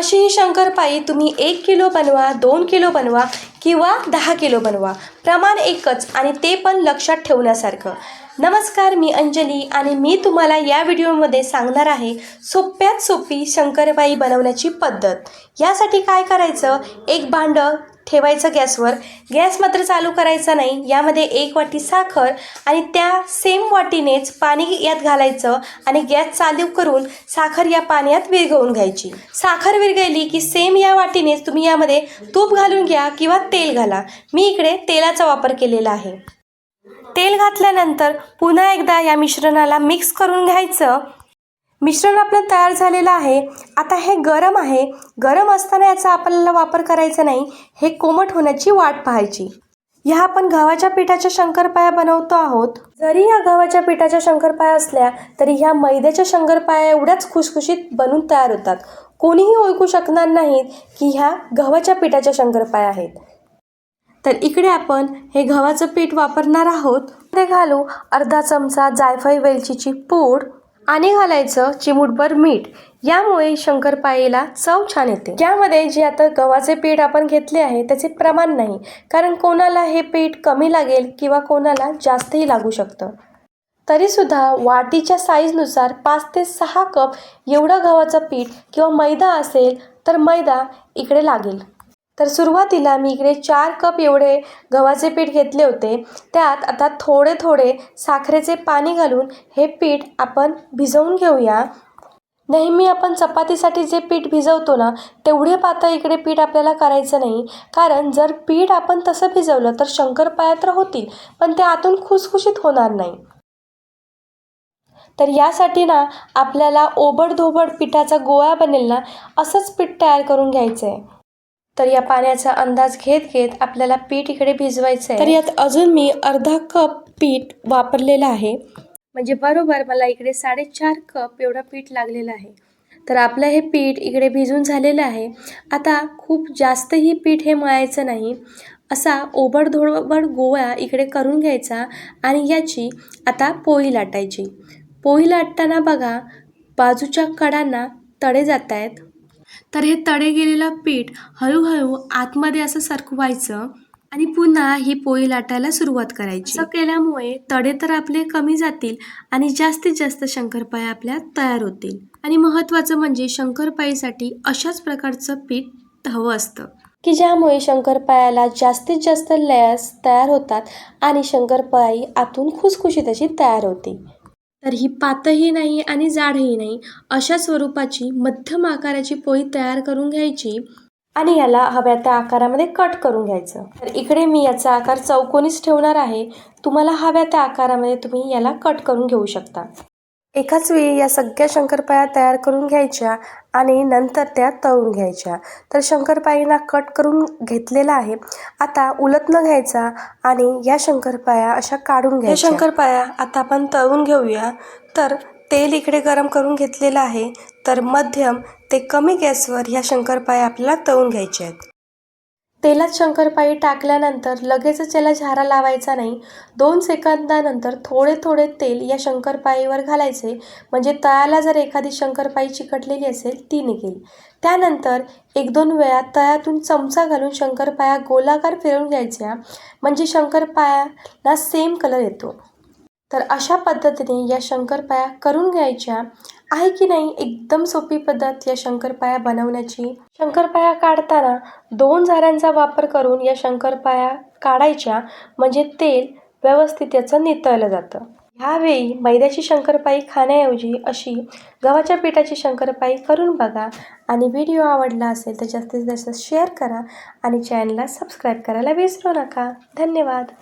अशी ही शंकरपाळी तुम्ही एक किलो बनवा दोन किलो बनवा किंवा दहा किलो बनवा. प्रमाण एकच आणि ते पण लक्षात ठेवण्यासारखं. नमस्कार मी अंजली आणि मी तुम्हाला या व्हिडिओमध्ये सांगणार आहे सोप्यात सोपी शंकरपाई बनवण्याची पद्धत. यासाठी काय करायचं? एक भांडं ठेवायचं गॅसवर. गॅस मात्र चालू करायचा नाही. यामध्ये एक वाटी साखर आणि त्या सेम वाटीनेच पाणी यात घालायचं आणि गॅस चालू करून साखर या पाण्यात विरघळून घ्यायची. साखर विरघळली की सेम या वाटीनेच तुम्ही यामध्ये तूप घालून घ्या किंवा तेल घाला. मी इकडे तेलाचा वापर केलेला आहे. तेल घातल्यानंतर पुन्हा एकदा या मिश्रणाला मिक्स करून घ्यायचं. मिश्रण आपलं तयार झालेलं आहे. आता हे गरम आहे. गरम असताना याचा आपल्याला वापर करायचा नाही. हे कोमट होण्याची वाट पाहायची. ह्या आपण गव्हाच्या पिठाच्या शंकरपाया बनवतो आहोत. जरी या गव्हाच्या पिठाच्या शंकरपाया असल्या तरी ह्या मैद्याच्या शंकरपाया एवढ्याच खुशखुशीत बनून तयार होतात. कोणीही ओळखू शकणार नाहीत की ह्या गव्हाच्या पिठाच्या शंकरपाया आहेत. तर इकडे आपण हे गव्हाचं पीठ वापरणार आहोत. ते घालू अर्धा चमचा जायफळ वेलचीची पूड आणि घालायचं चिमूटभर मीठ. यामुळे शंकरपाळीला चव छान येते. यामध्ये जे आता गव्हाचे पीठ आपण घेतले आहे त्याचे प्रमाण नाही कारण कोणाला हे पीठ कमी लागेल किंवा कोणाला जास्तही लागू शकतं. तरीसुद्धा वाटीच्या साईजनुसार पाच ते सहा कप एवढं गव्हाचं पीठ किंवा मैदा असेल तर मैदा इकडे लागेल. तर सुरुवातीला मी इकडे चार कप एवढे गव्हाचे पीठ घेतले होते. त्यात आता थोडे थोडे साखरेचे पाणी घालून हे पीठ आपण भिजवून घेऊया. नेहमी आपण चपातीसाठी जे पीठ भिजवतो ना तेवढे पातळ इकडे पीठ आपल्याला करायचं नाही. कारण जर पीठ आपण तसं भिजवलं तर शंकरपाळ्या तर होतील पण ते आतून खुसखुशीत होणार नाही. तर यासाठी ना आपल्याला ओबडधोबड पिठाचा गोळा बनेल ना असंच पीठ तयार करून घ्यायचं आहे तर या पाण्याचा अंदाज घेत घेत आपल्याला पीठ इकडे भिजवायचं आहे तर यात अजून मी अर्धा कप पीठ वापरलेलं आहे. म्हणजे बरोबर मला इकडे साडेचार कप एवढं पीठ लागलेलं आहे. तर आपलं हे पीठ इकडे भिजून झालेलं आहे. आता खूप जास्तही पीठ हे मळायचं नाही. असा ओबडधोबड गोळा इकडे करून घ्यायचा आणि याची आता पोळी लाटायची. पोळी लाटताना बघा बाजूच्या कडांना तडे जात आहेत तर हे तडे गेलेलं पीठ हळूहळू आतमध्ये असं सरकवायचं आणि पुन्हा ही पोळी लाटायला सुरुवात करायची. असं केल्यामुळे तडे तर आपले कमी जातील आणि जास्तीत जास्त शंकरपाळ्या आपल्या तयार होतील. आणि महत्त्वाचं म्हणजे शंकरपाळीसाठी अशाच प्रकारचं पीठ हवं असतं. की ज्यामुळे शंकरपाळ्याला जास्तीत जास्त लेयर्स तयार होतात आणि शंकरपाळी आतून खुसखुशीत अशी तयार होते. तर ही पातही नाही आणि जाडही नाही अशा स्वरूपाची मध्यम आकाराची पोळी तयार करून घ्यायची आणि याला हव्या त्या आकारामध्ये कट करून घ्यायचं. तर इकडे मी याचा आकार चौकोनीच ठेवणार आहे. तुम्हाला हव्या त्या आकारामध्ये तुम्ही याला कट करून घेऊ शकता. एकाच वेळी या सगळ्या शंकरपाळ्या तयार करून घ्यायच्या आणि नंतर त्या तळून घ्यायच्या. तर शंकरपाळीला कट करून घेतलेला आहे. आता उलट न घ्यायचा आणि या शंकरपाळ्या अशा काढून घ्या शंकरपाळ्या आता आपण तळून घेऊया. तर तेल इकडे गरम करून घेतलेलं आहे. तर मध्यम ते कमी गॅसवर ह्या शंकरपाळ्या आपल्याला तळून घ्यायच्या आहेत. तेलात शंकरपाळी टाकल्यानंतर लगेचच याला झारा लावायचा नाही. दोन सेकंदानंतर थोडे थोडे तेल या शंकरपाळीवर घालायचे. म्हणजे तळाला जर एखादी शंकरपाळी चिकटलेली असेल ती निघेल. त्यानंतर एक दोन वेळा तळ्यातून चमचा घालून शंकरपाळ्या गोलाकार फिरवून घ्यायच्या. म्हणजे शंकरपाळ्याला सेम कलर येतो. तर अशा पद्धतीने या शंकरपाळ्या करून घ्यायच्या. आहे की नाही एकदम सोपी पद्धत या शंकरपाया बनवण्याची. शंकरपाया काढताना दोन झाऱ्यांचा वापर करून या शंकरपाया काढायच्या म्हणजे तेल व्यवस्थित याचं नितळलं जातं. ह्यावेळी मैद्याची शंकरपाई खाण्याऐवजी अशी गव्हाच्या पिठाची शंकरपाई करून बघा. आणि व्हिडिओ आवडला असेल तर जास्तीत जास्त शेअर करा आणि चॅनलला सबस्क्राईब करायला विसरू नका. धन्यवाद.